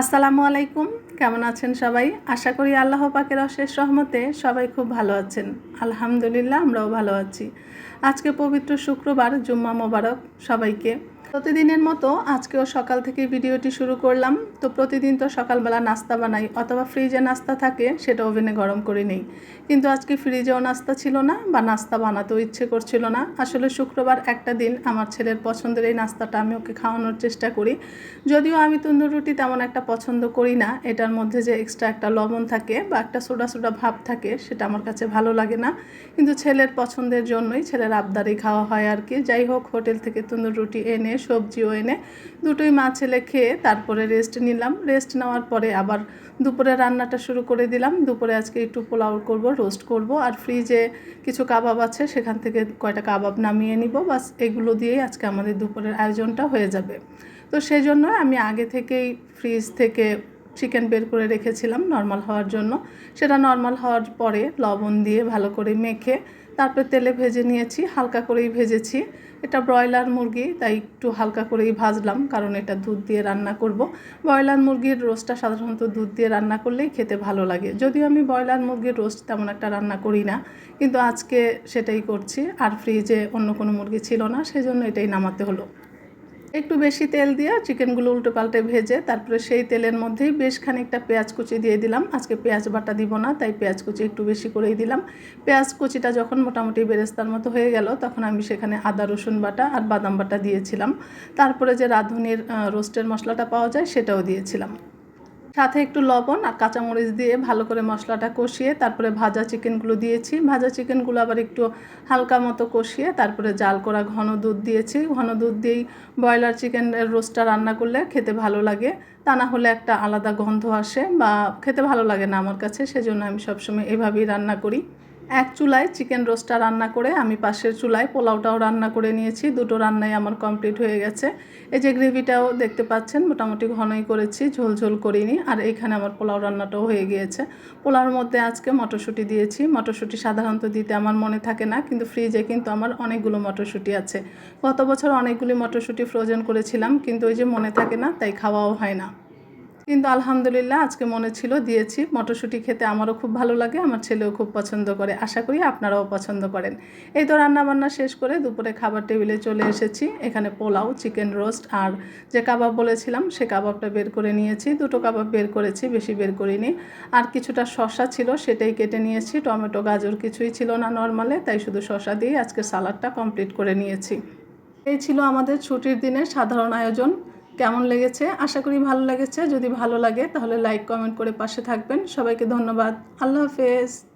আসসালামু আলাইকুম। কেমন আছেন সবাই? আশা করি আল্লাহ পাকের অশেষ সহমতে সবাই খুব ভালো আছেন। আলহামদুলিল্লাহ, আমরাও ভালো আছি। আজকে পবিত্র শুক্রবার, জুম্মা মোবারক সবাইকে। প্রতিদিনের মতো আজকেও সকাল থেকে ভিডিওটি শুরু করলাম। তো প্রতিদিন তো সকালবেলা নাস্তা বানাই, অথবা ফ্রিজে নাস্তা থাকে, সেটা ওভেনে গরম করে নেই। কিন্তু আজকে ফ্রিজেও নাস্তা ছিল না, বা নাস্তা বানাতেও ইচ্ছে করছিল না। আসলে শুক্রবার একটা দিন আমার ছেলের পছন্দের এই নাস্তাটা আমি ওকে খাওয়ানোর চেষ্টা করি। যদিও আমি তন্দুর রুটি তেমন একটা পছন্দ করি না, এটার মধ্যে যে এক্সট্রা একটা লবণ থাকে, বা একটা সোডা সোডা ভাব থাকে, সেটা আমার কাছে ভালো লাগে না। কিন্তু ছেলের পছন্দের জন্যই ছেলের আবদারি খাওয়া হয় আর কি। যাই হোক, হোটেল থেকে তন্দুর রুটি এনে সবজিও এনে দুটোই মা ছেলে খেয়ে তারপরে রেস্ট নিলাম। রেস্ট নেওয়ার পরে আবার দুপুরে রান্নাটা শুরু করে দিলাম। দুপুরে আজকে একটু পোলাও করব রোস্ট করব আর ফ্রিজে কিছু কাবাব আছে, সেখান থেকে কয়টা কাবাব নামিয়ে নিব। বাস এগুলো দিয়েই আজকে আমাদের দুপুরের আয়োজনটা হয়ে যাবে। তো সেই জন্য আমি আগে থেকেই ফ্রিজ থেকে চিকেন বের করে রেখেছিলাম নর্মাল হওয়ার জন্য। সেটা নর্মাল হওয়ার পরে লবণ দিয়ে ভালো করে মেখে তারপর তেলে ভেজে নিয়েছি, হালকা করেই ভেজেছি। এটা ব্রয়লার মুরগি, তাই একটু হালকা করেই ভাজলাম কারণ এটা দুধ দিয়ে রান্না করব। ব্রয়লার মুরগির রোস্টটা সাধারণত দুধ দিয়ে রান্না করলেই খেতে ভালো লাগে। যদিও আমি ব্রয়লার মুরগির রোস্ট তেমন একটা রান্না করি না, কিন্তু আজকে সেটাই করছি। আর ফ্রিজে অন্য কোনো মুরগি ছিল না, সেজন্য এটাই নামাতে হলো। একটু বেশি তেল দিয়ে চিকেনগুলো উল্টো পাল্টে ভেজে তারপরে সেই তেলের মধ্যেই বেশ খানিকটা পেঁয়াজ কুচি দিয়ে দিলাম। আজকে পেঁয়াজ বাটা দিব না, তাই পেঁয়াজ কুচি একটু বেশি করেই দিলাম। পেঁয়াজ কুচিটা যখন মোটামুটি বেরেস্তার মতো হয়ে গেল, তখন আমি সেখানে আদা, রসুন বাটা আর বাদাম বাটা দিয়েছিলাম। তারপরে যে রাঁধুনির রোস্টের মশলাটা পাওয়া যায় সেটাও দিয়েছিলাম। সাথে একটু লবণ আর কাঁচামরিচ দিয়ে ভালো করে মশলাটা কষিয়ে তারপরে ভাজা চিকেনগুলো দিয়েছি। ভাজা চিকেনগুলো আবার একটু হালকা মতো কষিয়ে তারপরে জাল করা ঘন দুধ দিয়েছি। ঘন দুধ দিয়েই ব্রয়লার চিকেনের রোস্টটা রান্না করলে খেতে ভালো লাগে। তা না হলে একটা আলাদা গন্ধ আসে বা খেতে ভালো লাগে না আমার কাছে, সেজন্য আমি সবসময় এভাবেই রান্না করি। এক চুলায় চিকেন রোস্টটা রান্না করে আমি পাশের চুলায় পোলাওটাও রান্না করে নিয়েছি। দুটো রান্নাই আমার কমপ্লিট হয়ে গেছে। এই যে গ্রেভিটাও দেখতে পাচ্ছেন, মোটামুটি ঘনই করেছি ঝোল ঝোল করিনি। আর এখানে আমার পোলাও রান্নাটাও হয়ে গিয়েছে। পোলাওর মধ্যে আজকে মটরশুঁটি দিয়েছি। মটরশুঁটি সাধারণত দিতে আমার মনে থাকে না, কিন্তু ফ্রিজে কিন্তু আমার অনেকগুলো মটরশুঁটি আছে। গত বছর অনেকগুলি মটরশুঁটি ফ্রোজেন করেছিলাম, কিন্তু ওই যে মনে থাকে না, তাই খাওয়াও হয় না। কিন্তু আলহামদুলিল্লাহ আজকে মনে ছিল দিয়েছি। মটরশুঁটি খেতে আমারও খুব ভালো লাগে, আমার ছেলেও খুব পছন্দ করে। আশা করি আপনারাও পছন্দ করেন। এই তো রান্নাবান্না শেষ করে দুপুরে খাবার টেবিলে চলে এসেছি। এখানে পোলাও, চিকেন রোস্ট আর যে কাবাব বলেছিলাম, সে কাবাবটা বের করে নিয়েছি। দুটো কাবাব বের করেছি, বেশি বের করিনি। আর কিছুটা শশা ছিল, সেটাই কেটে নিয়েছি। টমেটো, গাজর কিছুই ছিল না নর্মালে, তাই শুধু শশা দিয়ে আজকে সালাডটা কমপ্লিট করে নিয়েছি। এই ছিল আমাদের ছুটির দিনের সাধারণ আয়োজন। কেমন লেগেছে? আশা করি ভালো লেগেছে। যদি ভালো লাগে তাহলে লাইক কমেন্ট করে পাশে থাকবেন। সবাইকে ধন্যবাদ। আল্লাহ হাফেজ।